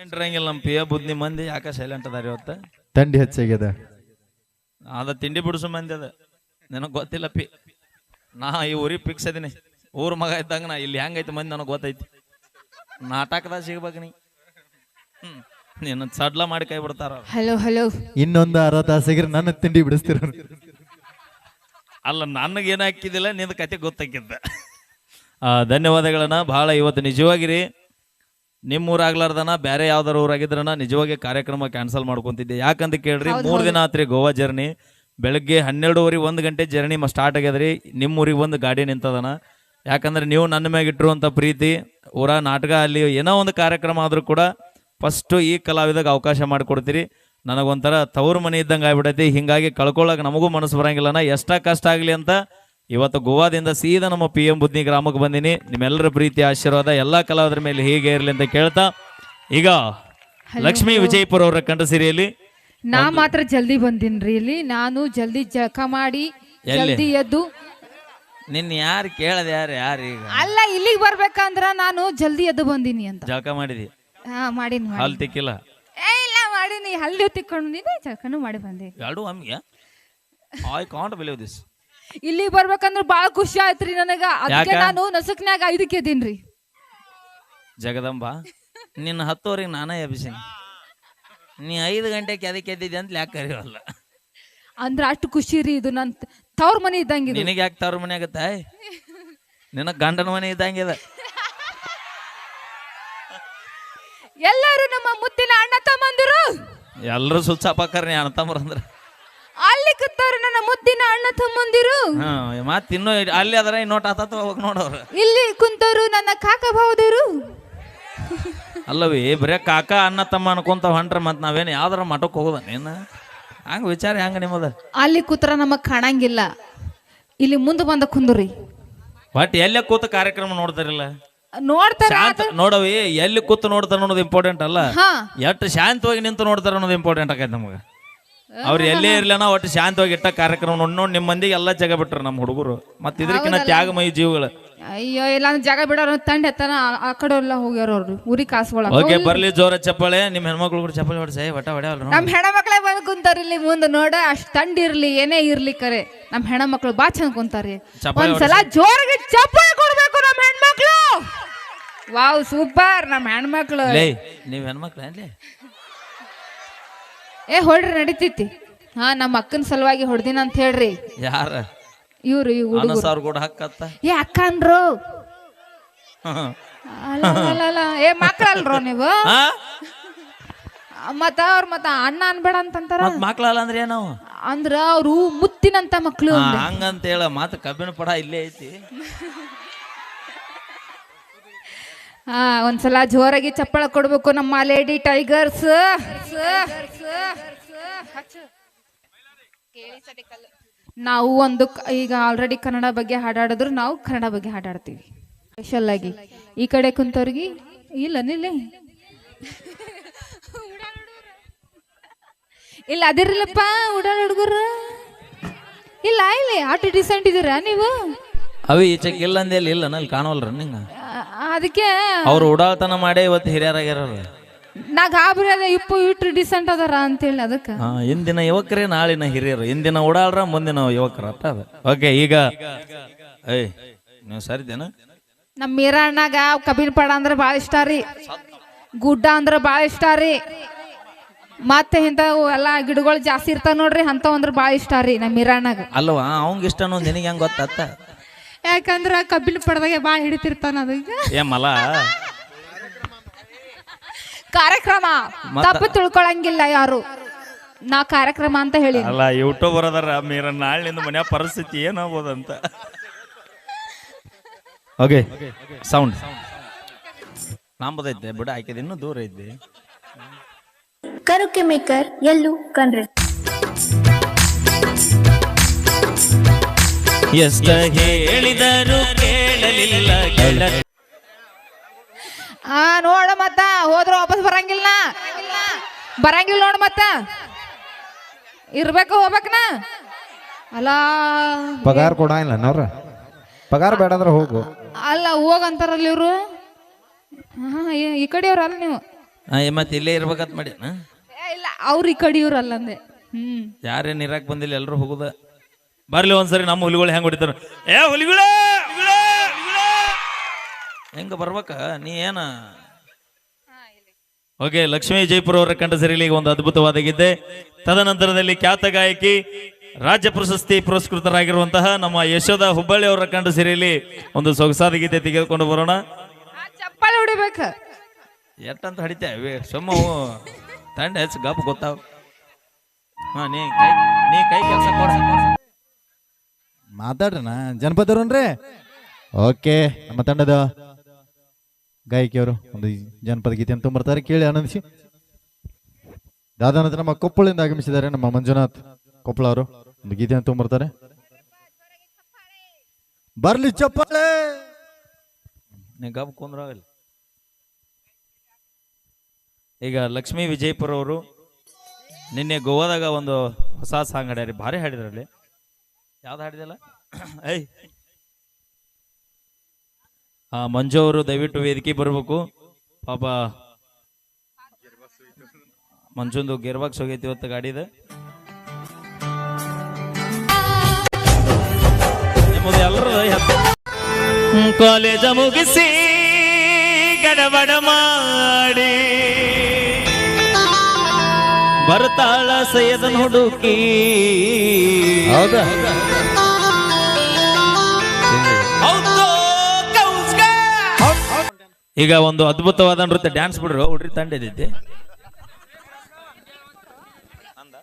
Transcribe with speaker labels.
Speaker 1: ಇರಂಗಿಲ್ಲ ನಮ್ಮ ಪಿಯ ಬುದ್ಧಿ ಮಂದಿ ಯಾಕೆ ಸೈಲೆಂಟ್ ಅದಾರ ಇವತ್ತು?
Speaker 2: ತಂಡಿ ಹೆಚ್ಚಾಗ್ಯದ
Speaker 1: ಅದ ತಿಂಡಿ ಬಿಡಿಸೋ ಮಂದಿ ಅದ. ನನಗೆ ಗೊತ್ತಿಲ್ಲ ಪಿ ನಾ ಈ ಊರಿಗೆ ಫಿಕ್ಸ್ ಅದೀನಿ ಊರ್ ಮಗ ಇದ್ದಂಗ ನಾ ಇಲ್ಲಿ ಹೆಂಗೈತೆ ಮಂದಿ ನನಗೆ ಗೊತ್ತೈತಿ. ನಾಟಕದಾಗ ಸಿಗ್ಬೇಕು ನೀ. ನಿನ್ನ ನೀನು ಸಡ್ಲ ಮಾಡಿ ಕೈ ಬಿಡ್ತಾರ.
Speaker 3: ಹಲೋ ಹಲೋ
Speaker 2: ಇನ್ನೊಂದು ಅರ್ಧ ತಾಸಿಗ್ರೆ ನನ್ನ ತಿಂಡಿ ಬಿಡಿಸ್ತೀರ
Speaker 1: ಅಲ್ಲ ನನಗೆ ಏನಾಕಿದಿಲ್ಲ ಹಾಕಿದಿಲ್ಲ ನಿಂದ ಕತೆ ಗೊತ್ತಾಕಿದ್ದ. ಆ, ಧನ್ಯವಾದಗಳನ್ನ. ಬಹಳ ಇವತ್ತು ನಿಜವಾಗಿರಿ. ನಿಮ್ಮ ಊರಾಗ್ಲಾರ್ದನ ಬೇರೆ ಯಾವ್ದಾರ ಊರಾಗಿದ್ರನ ನಿಜವಾಗಿ ಕಾರ್ಯಕ್ರಮ ಕ್ಯಾನ್ಸಲ್ ಮಾಡ್ಕೊಂತಿದ್ದೆ. ಯಾಕಂತ ಕೇಳ್ರಿ ಮೂರು. ದಿನ ಆತ್ರಿ ಗೋವಾ ಜರ್ನಿ. ಬೆಳಗ್ಗೆ ಹನ್ನೆರಡುವರೆ ಒಂದು ಗಂಟೆ ಜರ್ನಿ ಸ್ಟಾರ್ಟ್ ಆಗ್ಯದ್ರಿ. ನಿಮ್ಮ ಊರಿಗೆ ಒಂದು ಗಾಡಿ ನಿಂತದನ. ಯಾಕಂದ್ರೆ ನೀವು ನನ್ನ ಮ್ಯಾಗ ಇಟ್ಟಿರುವಂಥ ಪ್ರೀತಿ ಊರ ನಾಟಕ ಅಲ್ಲಿ ಏನೋ ಒಂದು ಕಾರ್ಯಕ್ರಮ ಆದ್ರೂ ಕೂಡ ಫಸ್ಟು ಈ ಕಲಾವಿದಾಗ ಅವಕಾಶ ಮಾಡಿಕೊಡ್ತೀರಿ. ನನಗೊಂಥರ ತವರು ಮನೆ ಇದ್ದಂಗೆ ಆಗ್ಬಿಟ್ಟೈತಿ ಹಿಂಗಾಗಿ ಕಳ್ಕೊಳ್ಳೋಕೆ ನಮಗೂ ಮನಸ್ಸು ಬರಂಗಿಲ್ಲನ. ಎಷ್ಟ ಕಷ್ಟ ಆಗಲಿ ಅಂತ ಇವತ್ತು ಗೋವಾದಿಂದ ಸೀದಾ ನಮ್ಮ ಪಿ ಎಂ ಬುದ್ನಿ ಗ್ರಾಮಕ್ಕೆ ಬಂದಿನಿ. ನಿಮ್ಮೆಲ್ಲರ ಪ್ರೀತಿ ಆಶೀರ್ವಾದ ಎಲ್ಲಾ ಕಲಾವಿದರ ಮೇಲೆ ಹೀಗೆ ಇರಲಿ ಅಂತ ಕೇಳ್ತಾ. ಈಗ ಲಕ್ಷ್ಮೀ ವಿಜಯಪುರ ಅವರ ಕಂಠ ಸಿರಿಯಲ್ಲಿ
Speaker 3: ನಾ ಮಾತ್ರ ಜಲ್ದಿ ಬಂದಿನ್ರಿ ಇಲ್ಲಿ. ನಾನು ಜಲ್ದಿ ಜಳಕ ಮಾಡಿ
Speaker 1: ಎಲ್ಲಿ?
Speaker 3: ಜಲ್ದಿ ಎದ್ದು.
Speaker 1: ನಿನ್ನ ಯಾರು ಕೇಳದ ಯಾರು ಯಾರು ಈಗ?
Speaker 3: ಅಲ್ಲ ಇಲ್ಲಿಗೆ ಬರ್ಬೇಕಂದ್ರ ನಾನು ಜಲ್ದಿ ಎದ್ದು ಬಂದಿನಿ ಅಂತ.
Speaker 1: ಜಳಕ ಮಾಡಿದಿ?
Speaker 3: ಹಾ ಮಾಡೀನಿ ಮಾಡಿ
Speaker 1: ಹಾಲು ತಿಕ್ಕಿಲ್ಲ?
Speaker 3: ಏ ಇಲ್ಲ ಮಾಡೀನಿ. ಹಲ್ಲು ತಿಕ್ಕೊಂಡಿನಿ ಜಳಕನು ಮಾಡಿ ಬಂದೆ
Speaker 1: ಎರಡು ಅಮ್ಮಿಗೆ ಐ ಕಾಂಟ್ ಬಿಲೀವ್ ದಿಸ್
Speaker 3: ಇಲ್ಲಿಗೆ ಬರ್ಬೇಕಂದ್ರ ಬಾಳ ಖುಷಿ ಆಯ್ತ್ರಿ ನನಗ. ಅದಕ್ಕೆ
Speaker 1: ಯಾಕ?
Speaker 3: ನಾನು ನಸುಕ್ನ್ಯಾಗ ಐದಕ್ಕೆ ಇದೀನ್ರಿ
Speaker 1: ಜಗದಂಬ ನಿನ್ನ ಹತ್ತುವರೆಗೆ ನಾನೇ ಎಬ್ಸೀನಿ ನೀ ಐದು ಗಂಟೆಗೆ ಅದಕ್ಕೆ ಎದ್ದಿದ್ದೆ ಅಂತ ಯಾಕೆ ಕರೆಯೋಲ್ಲ?
Speaker 3: ಅಂದ್ರ ಅಷ್ಟು ಖುಷಿ ರೀ ಇದು ನನ್ ತವ್ರ ಮನೆ ಇದ್ದಂಗೆ ಇದು.
Speaker 1: ನಿನಗೆ ಯಾಕೆ ತವ್ರ ಮನೆ ಆಗತ್ತ? ನಿನ್ನ ಗಂಡನ ಮನೆ ಇದ್ದಂಗಿದೆ
Speaker 3: ಎಲ್ಲರೂ ನಮ್ಮ ಮುತ್ತಿನ ಅಣ್ಣ ತಮ್ಮಂದಿರು.
Speaker 1: ಎಲ್ಲರೂ ಸುಚ್ಚಾಪಾಕರ್ ಅಣ್ಣ ತಮ್ಮರಂದ್ರ
Speaker 3: ಅಲ್ಲಿ ಕೂತವ್ರು ನನ್ನ ಮುದ್ದಿನ ಅಣ್ಣ ತಮ್ಮಂದಿರು.
Speaker 1: ಹಾ ಮತ್ತೆ ಇನ್ನೂ ಅಲ್ಲಿ ಅದರ ಇನ್ನೋಟ್ ಆತಾತ ಹೋಗಿ ನೋಡವ್ರು
Speaker 3: ಇಲ್ಲಿ ಕುಂತವರು ನನ್ನ ಕಾಕ ಭಾವದರು
Speaker 1: ಅಲ್ಲವೇ ಬರೇ ಕಾಕ ಅಣ್ಣ ತಮ್ಮ ಅನ್ಕೊಂತ ಹೊಂಟ್ರ ಮತ್ತೆ ನಾವೇನು ಯಾವ್ದಾರ ಮಠಕ್ಕೆ ಹೋಗೋದ? ನೀನು ಹಂಗ ವಿಚಾರ ಹೆಂಗ ನಿಮ್ಮದ?
Speaker 3: ಅಲ್ಲಿ ಕೂತ್ರ ನಮಗ್ ಕಾಣಂಗಿಲ್ಲ. ಇಲ್ಲಿ ಮುಂದೆ ಬಂದ ಕುಂದ್ರಿ.
Speaker 1: ಬಟ್ ಎಲ್ಲೇ ಕೂತ ಕಾರ್ಯಕ್ರಮ ನೋಡ್ತಾರಿಲ್ಲ?
Speaker 3: ನೋಡ್ತಾರ
Speaker 1: ಶಾಂತ ನೋಡವಿ ಎಲ್ಲಿ ಕೂತು ನೋಡ್ತಾರ ಅನ್ನೋದು ಇಂಪಾರ್ಟೆಂಟ್ ಅಲ್ಲ.
Speaker 3: ಹಾ.
Speaker 1: ಎಷ್ಟು ಶಾಂತವಾಗಿ ನಿಂತು ನೋಡ್ತಾರ ಅನ್ನೋದು ಇಂಪಾರ್ಟೆಂಟ್ ಆಗೈತೆ ನಮಗೆ. ಅವ್ರು ಎಲ್ಲೇ ಇರ್ಲಿಲ್ಲ ಒಟ್ಟು ಶಾಂತವಾಗಿ ಇಟ್ಟ ಕಾರ್ಯಕ್ರಮ ನೋಡ್ ನೋಡಿ ನಿಮ್ಮ ಮಂದಿಗೆ ಎಲ್ಲ ಜಾಗ ಬಿಟ್ರು ನಮ್ಮ ಹುಡುಗರು. ಮತ್ತೆ ಇದಕ್ಕಿಂತ ತ್ಯಾಗಮಯ ಜೀವಗಳು.
Speaker 3: ಅಯ್ಯೋ ಇಲ್ಲ ಅಂದ್ರೆ ಜಾಗ ಬಿಡೋರು ತಂಡ ಎತ್ತಾನ ಆ- ಕಡೆ ಎಲ್ಲ ಹೋಗ್ಯಾರ ಅವ್ರು ಊರಿ ಕಾಸ್ಕೊಳ
Speaker 1: ಓಕೆ ಬರ್ಲಿ ಜೋರ ಚಪ್ಪಾಳೆ. ನಿಮ್ಮ ಹೆಣ್ಮಕ್ಳು ಕೂಡ ಚಪ್ಪಾಳೆ ಹೊಡ್ಸ. ಒಟ್ಟ ಹೊಡೆ
Speaker 3: ನಮ್ ಹೆಣ್ಮಕ್ಳೇ ಬಂದ್ ಕುಂತಾರ ಇಲ್ಲಿ ಮುಂದೆ ನೋಡ ಅಷ್ಟ್ ತಂಡ ಇರ್ಲಿ ಏನೇ ಇರ್ಲಿ ಕರೆ. ನಮ್ಮ ಹೆಣ್ಮಕ್ಳು ಬಾ ಚಂದ ಕುಂತಾರಿ ಒಂದ್ಸಲ ಜೋರಾಗಿ ಚಪ್ಪಾಳೆ ಕೊಡ್ಬೇಕು ನಮ್ಮ ಹೆಣ್ಮಕ್ಳು. ವಾವ್ ಸೂಪರ್ ನಮ್ ಹೆಣ್ಮಕ್ಳು.
Speaker 1: ನೀವು ಹೆಣ್ಮಕ್ಳು ಏನ್ಲೇ
Speaker 3: ಏ ಹೊಡ್ರಿ ನಡಿತೈತಿ. ಹಾ ನಮ್ಮ ಅಕ್ಕನ ಸಲುವಾಗಿ ಹೊಡ್ದಿನ ಅಂತ ಹೇಳ್ರಿ.
Speaker 1: ಯಾರ?
Speaker 3: ಇವ್ರು ಈ ಹುಡುಗ
Speaker 1: ಅನ್ನ ಸಾವಿರ ಕೂಡ ಹಾಕತ್ತ
Speaker 3: ಏ ಅಲ್ಲ ಅಲ್ಲ, ಅಲ್ಲ ಏ ಮಕ್ಕಳಲ್ರೋ ನೀವು?
Speaker 1: ಹಾ?
Speaker 3: ಮತ್ತ ಅವ್ರ ಮತ್ತ ಅಣ್ಣ ಅನ್ಬೇಡ ಅಂತಂತಾರ?
Speaker 1: ಮತ್ ಮಕ್ಳಲ್ಲ ಅಂದ್ರೆ ಏನೋ?
Speaker 3: ಅಂದ್ರ ಅವ್ರು ಮುತ್ತಿನಂತ ಮಕ್ಳು
Speaker 1: ಹಂಗಂತ ಹೇಳ ಮಾತು ಕಬ್ಬಿನ ಪಡ ಇಲ್ಲೇ ಐತಿ.
Speaker 3: ಹಾ ಒಂದ್ಸಲ ಜೋರಾಗಿ ಚಪ್ಪಳ ಕೊಡ್ಬೇಕು ನಮ್ಮ ಲೇಡಿ ಟೈಗರ್ಸ್. ನಾವು ಒಂದು ಈಗ ಆಲ್ರೆಡಿ ಕನ್ನಡ ಬಗ್ಗೆ ಹಾಡಾಡಿದ್ರು ನಾವು ಕನ್ನಡ ಬಗ್ಗೆ ಹಾಡಾಡ್ತೀವಿ. ಸ್ಪೆಷಲ್ ಆಗಿ. ಈ ಕಡೆ ಕುಂತವ್ರಿಗೆ ಇಲ್ಲ ನಿಲ್ಲ. ಇಲ್ಲ ಅದಿರಲ್ಲಪ್ಪ ಉಡಾಳ ಹುಡುಗರು. ಇಲ್ಲ ಇಲ್ಲ ಆಟೋ ಡಿಸೆಂಟ್ ಇದೀರಾ ನೀವು?
Speaker 1: ಅವಿ ಈಚೆಗೆ ಇಲ್ಲ ಅಂದೇ ಇಲ್ಲ ನಲ್ಲಿ ಕಾಣೋಲ್ರ ನಿಂಗ?
Speaker 3: ಅದಕ್ಕೆ
Speaker 1: ಅವ್ರು ಉಡಾಳ್ತನ ಮಾಡೇ ಇವತ್ತು ಹಿರಿಯರಾಗ್ಯಾರ
Speaker 3: ನಾ ಗಾಬರಿ ಅದ ಇಪ್ಪು ಇಟ್ಟು ಡಿಸೆಂಟ್ ಅದಾರ ಅಂತೇಳಿ ಅದಕ್ಕೆ.
Speaker 1: ಹಾ ಇಂದಿನ ಯುವಕರೇ ನಾಳಿನ ಹಿರಿಯರು. ಇಂದಿನ ಓಡಾಡ್ರ ಮುಂದಿನ ಯುವಕರ ಅಂತ ಅದ. ಓಕೆ ಈಗ ಏಯ್ ನೀವು ಸರಿದೇನ
Speaker 3: ನಮ್ಮ ಮೀರಣ್ಣಗ ಕಬ್ಬಿನ ಪಡ ಅಂದ್ರೆ ಭಾಳ ಇಷ್ಟ ರೀ. ಗುಡ್ಡ ಅಂದ್ರೆ ಭಾಳ ಇಷ್ಟ ರೀ. ಮತ್ತೆ ಇಂಥವು ಎಲ್ಲ ಗಿಡಗಳು ಜಾಸ್ತಿ ಇರ್ತಾವ ನೋಡ್ರಿ ಅಂಥವು ಅಂದ್ರೆ ಭಾಳ ಇಷ್ಟ ರೀ ನಮ್ಮ ಮೀರಣ್ಣಗ.
Speaker 1: ಅಲ್ವಾ? ಅವಂಗ ಇಷ್ಟ ಅನ್ನೋದು ನಿನಗೆ ಹೆಂಗ್ ಗೊತ್ತಾತ?
Speaker 3: ಯಾಕಂದ್ರ ಕಬ್ಬಿನ ಪಡದಾಗೆ ಭಾಳ ಹಿಡಿತಿರ್ತಾನ ಅದಕ್ಕೆ.
Speaker 1: ಏ ಮಲ
Speaker 3: ಕಾರ್ಯಕ್ರಮ. ತಪ್ಪು ತಿಳ್ಕೊಳಂಗಿಲ್ಲ ಯಾರು. ನಾ ಕಾರ್ಯಕ್ರಮ ಅಂತ ಹೇಳಿ
Speaker 1: ಅಲ್ಲ ಯೂಟ್ಯೂಬರ್ ಅದಾರ ಮೀರ ನಾಳಿನಿಂದ ಮನೆಯ ಪರಿಸ್ಥಿತಿ ಏನಾಗ್ಬೋದಂತ ಓಕೆ ಸೌಂಡ್ ನಂಬದೈತೆ ಬಿಡ ಆಕಿದ ಇನ್ನೂ ದೂರ ಐತಿ
Speaker 4: ಕರುಕೆ ಮೇಕರ್ ಎಲ್ಲೂ ಕಂಡ್ರೆ
Speaker 1: ಎಷ್ಟ ಹೇಳಿದರು ಕೇಳಲಿಲ್ಲ.
Speaker 3: ಆ ನೋಡ ಮತ್ತ ಹೋದ್ರ ವಾಪಸ್ ಬರಂಗಿಲ್ಲ. ಬರಂಗಿಲ್ಲ ನೋಡ್ ಮತ್ತ. ಇರ್ಬೇಕು ಹೋಗ್ಬೇಕನ? ಅಲ್ಲ
Speaker 2: ಪಗಾರ ಕೊಡಂಗಿಲ್ಲ ಅವ್ರ ಪಗಾರ ಬೇಡ ಅಂದ್ರೆ ಹೋಗು.
Speaker 3: ಅಲ್ಲ ಹೋಗಂತಾರಲ್ಲ ಇವ್ರು? ಹಾ ಈ- ಕಡೆ ಕಡೆಯವ್ರ ಅಲ್ಲ ನೀವು.
Speaker 1: ಮತ್ತೆ ಇಲ್ಲೇ ಇರ್ಬೇಕಂತ ಮಾಡಿ
Speaker 3: ಏ, ಇಲ್ಲ ಅವ್ರ ಈ ಕಡೆ ಇವ್ರು ಅಲ್ಲಂದೆ ಹ್ಮ್.
Speaker 1: ಯಾರೇನ್ ಇರಾಕ್ ಬಂದಿಲ್ಲ ಎಲ್ಲರೂ ಹೋಗುದ? ಬರ್ಲಿ ಒಂದ್ಸರಿ ನಮ್ಮ ಹುಲಿಗಳು ಹೆಂಗ್ ಹೊಡಿತಾರ. ಏ ಹುಲಿಗಳ! ಹೆಂಗ ಬರ್ಬೇಕ? ನೀ ಏನ ಓಕೆ ಲಕ್ಷ್ಮೀ ಜೈಪುರ ಅವರ ಕಂಡ ಸರಿಲಿ ಒಂದು ಅದ್ಭುತವಾದ ಗೀತೆ. ತದನಂತರದಲ್ಲಿ ಖ್ಯಾತ ಗಾಯಕಿ ರಾಜ್ಯ ಪ್ರಶಸ್ತಿ ಪುರಸ್ಕೃತರಾಗಿರುವಂತಹ ನಮ್ಮ ಯಶೋಧ ಹುಬ್ಬಳ್ಳಿ ಅವರ ಕಂಡ ಸಿರಿಯಲ್ಲಿ ಒಂದು ಸೊಗಸಾದ ಗೀತೆ ತೆಗೆದುಕೊಂಡು ಬರೋಣ.
Speaker 3: ಆ, ಚಪ್ಪಾಳೆ ಹೊಡಿಬೇಕ.
Speaker 1: ಎಟ್ಟಂತ ಹಡಿತೇವೆ ಸುಮ್ಮ ಅವು ತಂಡ ಹೆಚ್ಚು ಗಪ್ ಗೊತ್ತಾವ. ಹಾ ನೀ ಕೈ ನೀ ಕೈ ಕೆಲಸ
Speaker 2: ಮಾತಾಡ್ರಣ ಜನಪದರನ್ರಿ ಓಕೆ ನಮ್ಮ ತಂಡದ ಗಾಯಕಿಯವರು ಒಂದು ಜನಪದ ಗೀತೆಯನ್ನು ತುಂಬರ್ತಾರೆ ಕೇಳಿ ಆನಂದಿಸಿ. ದಾದಾನಂತರ ನಮ್ಮ ಕೊಪ್ಪಳಿಂದ ಆಗಮಿಸಿದ್ದಾರೆ ನಮ್ಮ ಮಂಜುನಾಥ್ ಕೊಪ್ಪಳ ಅವರು. ಒಂದು ಗೀತೆಯನ್ನು ತುಂಬರ್ತಾರೆ ಬರ್ಲಿ ಚಪ್ಪಾಳೆ!
Speaker 1: ಕುಂದ್ರಾಗಲ್ಲ ಈಗ ಲಕ್ಷ್ಮೀ ವಿಜಯಪುರ ಅವರು ನಿನ್ನೆ ಗೋವಾದಾಗ ಒಂದು ಹೊಸ ಸಾಂಗ್ ಹಾಡ್ಯಾರಿ. ಭಾರಿ ಹಾಡಿದ್ರಲ್ಲಿ. ಯಾವ್ದು ಹಾಡಿದಲ್ಲ? ಐ ಆ ಮಂಜು ಅವರು ದಯವಿಟ್ಟು ವೇದಿಕೆ ಬರಬೇಕು. ಪಾಪ ಮಂಜುಂದು ಗೇರ್ ಸೋಗೈತಿ ಹೋಗೈತಿ ಇವತ್ತು ಗಾಡಿದ. ನಿಮ್ಮದು ಎಲ್ಲರೂ ಕಾಲೇಜ ಮುಗಿಸಿ ಗಡಬಡ ಮಾಡಿ. ಬರ್ತಾಳ ಸೈಯದನ್ ಹುಡುಕಿ.
Speaker 2: ಹೌದಾ.
Speaker 1: ಈಗ ಒಂದು ಅದ್ಭುತವಾದ ನೃತ್ಯ ಡ್ಯಾನ್ಸ್ ಬಿಡ್ರು ಹುಡ್ರಿ ತಂಡ ಇದೈತಿ. ಅಂದ?